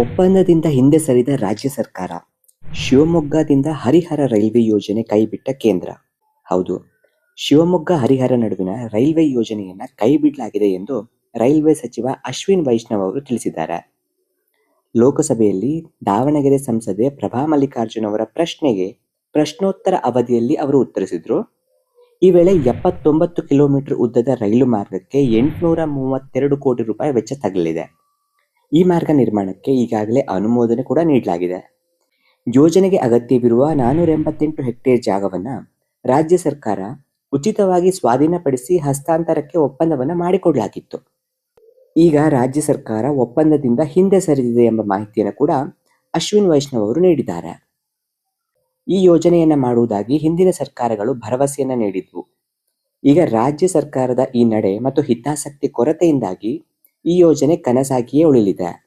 ಒಪ್ಪಂದದಿಂದ ಹಿಂದೆ ಸರಿದ ರಾಜ್ಯ ಸರ್ಕಾರ, ಶಿವಮೊಗ್ಗದಿಂದ ಹರಿಹರ ರೈಲ್ವೆ ಯೋಜನೆ ಕೈಬಿಟ್ಟ ಕೇಂದ್ರ. ಹೌದು, ಶಿವಮೊಗ್ಗ ಹರಿಹರ ನಡುವಿನ ರೈಲ್ವೆ ಯೋಜನೆಯನ್ನು ಕೈಬಿಡಲಾಗಿದೆ ಎಂದು ರೈಲ್ವೆ ಸಚಿವ ಅಶ್ವಿನ್ ವೈಷ್ಣವ್ ಅವರು ತಿಳಿಸಿದ್ದಾರೆ. ಲೋಕಸಭೆಯಲ್ಲಿ ದಾವಣಗೆರೆ ಸಂಸದೆ ಪ್ರಭಾ ಮಲ್ಲಿಕಾರ್ಜುನ್ ಅವರ ಪ್ರಶ್ನೆಗೆ ಪ್ರಶ್ನೋತ್ತರ ಅವಧಿಯಲ್ಲಿ ಅವರು ಉತ್ತರಿಸಿದ್ರು. ಈ ವೇಳೆ ಎಪ್ಪತ್ತೊಂಬತ್ತು ಕಿಲೋಮೀಟರ್ ಉದ್ದದ ರೈಲು ಮಾರ್ಗಕ್ಕೆ ಎಂಟುನೂರ ಮೂವತ್ತೆರಡು ಕೋಟಿ ರೂಪಾಯಿ ವೆಚ್ಚ ತಗಲಿದೆ. ಈ ಮಾರ್ಗ ನಿರ್ಮಾಣಕ್ಕೆ ಈಗಾಗಲೇ ಅನುಮೋದನೆ ಕೂಡ ನೀಡಲಾಗಿದೆ. ಯೋಜನೆಗೆ ಅಗತ್ಯವಿರುವ ನಾನೂರ ಎಂಬತ್ತೆಂಟು ಹೆಕ್ಟೇರ್ ಜಾಗವನ್ನ ರಾಜ್ಯ ಸರ್ಕಾರ ಉಚಿತವಾಗಿ ಸ್ವಾಧೀನಪಡಿಸಿ ಹಸ್ತಾಂತರಕ್ಕೆ ಒಪ್ಪಂದವನ್ನ ಮಾಡಿಕೊಡಲಾಗಿತ್ತು. ಈಗ ರಾಜ್ಯ ಸರ್ಕಾರ ಒಪ್ಪಂದದಿಂದ ಹಿಂದೆ ಸರಿದಿದೆ ಎಂಬ ಮಾಹಿತಿಯನ್ನು ಕೂಡ ಅಶ್ವಿನ್ ವೈಷ್ಣವ್ ಅವರು ನೀಡಿದ್ದಾರೆ. ಈ ಯೋಜನೆಯನ್ನ ಮಾಡುವುದಾಗಿ ಹಿಂದಿನ ಸರ್ಕಾರಗಳು ಭರವಸೆಯನ್ನ ನೀಡಿದ್ವು. ಈಗ ರಾಜ್ಯ ಸರ್ಕಾರದ ಈ ನಡೆ ಮತ್ತು ಹಿತಾಸಕ್ತಿ ಕೊರತೆಯಿಂದಾಗಿ ಈ ಯೋಜನೆ ಕನಸಾಗಿಯೇ ಉಳಿಲಿದೆ.